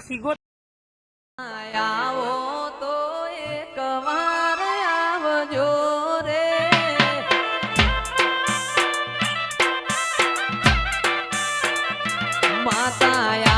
ના સીગો આવો તો એક વાર આવજો રે. માતા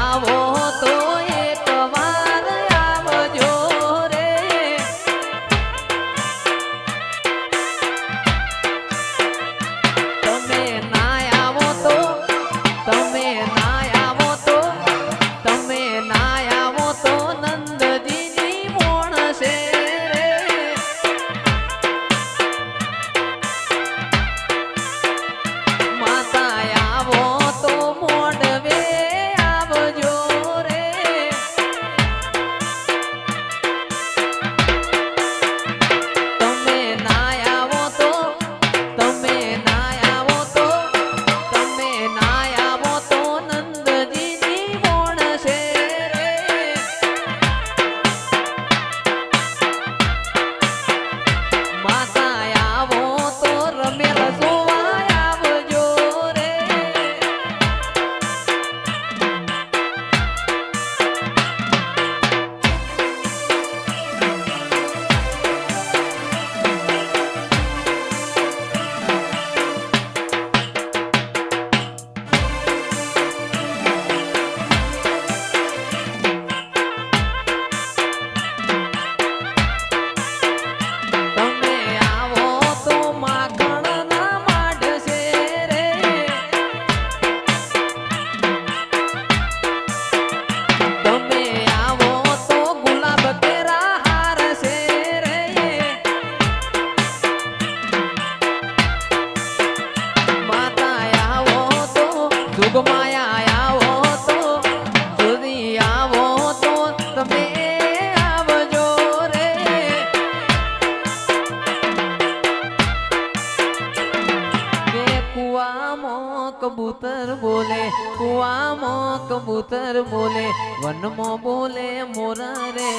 બોલે મોરા રે,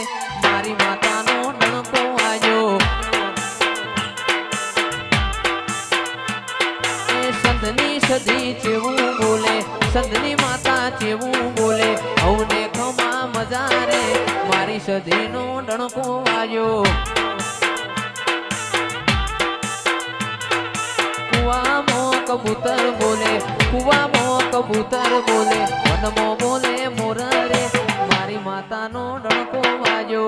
મારી માતાનો નણકો આવ્યો સંતની સદી જેવું બોલે સંતની માતા જેવું બોલે, હવને ખમા મજા રે, મારી સધીનો ડણકો આયો. કુવામાં કબૂતર બોલે કુવામાં કબૂતર બોલે વનમાં બોલે મોર રે મારી માતાનો ડણકો વાજો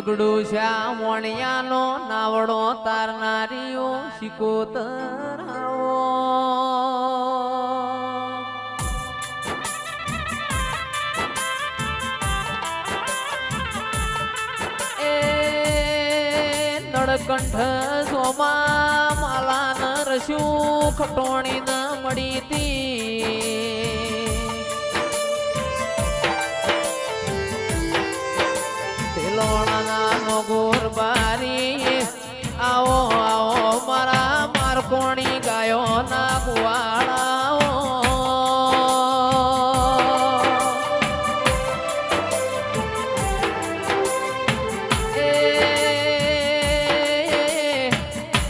ઝઘડું શ્યામણિયાનો નાવડો તારનારીઓ શિકોતરાવો એ નળકંઠ સોમા માલા ન રસ્યું ખટોણી ન મળી તી મારકોણી ગાયો ના ગુવાળાઓ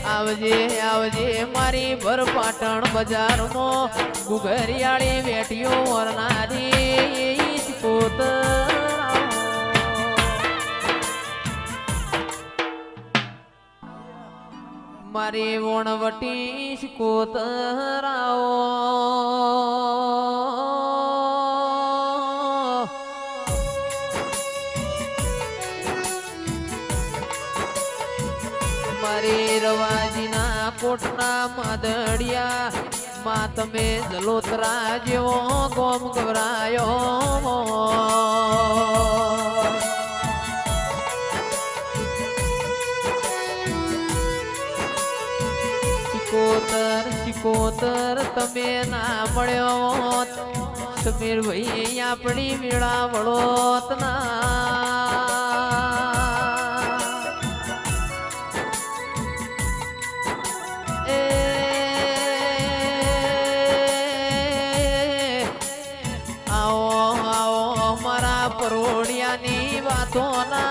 આવજે આવજે મારી ભર પાટણ બજારમાં ગુગરિયાળી વેટીઓ વરનારી કોતરાઓ મારી વણવટી કોતરાઓ. મારી રવાજીના કોટના માદડિયા માં તમે જલોતરા જેવો ગોમ ગવરાયો સિકોતર તમે ના મળ્યો સમીર ભાઈ આપણી મેળા વળોત ના. એ આવો આવો, મારા પરોડિયાની વાતો ના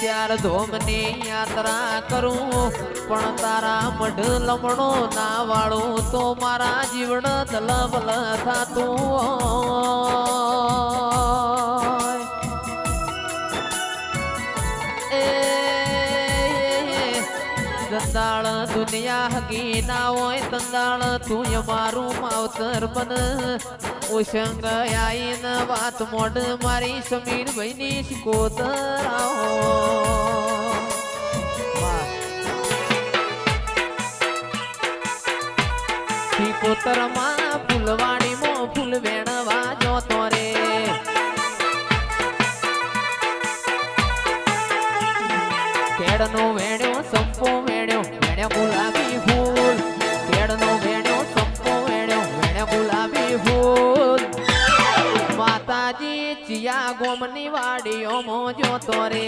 ચાર ધોમની યાત્રા કરું. પણ તારા મઢ લમણો ના વાળું તો મારા જીવન દલબલ થાતું. દંદાળ દુનિયા હગી ના હોય દંદાળ તું મારું માવતર બન ઉશંગ આઈન વાત મોઢ મારી સમીર ભાઈની આવો શિકોતરમાં ફૂલવાડીમાં ચિયા ગોમની વાડીઓ મોજો તો રે.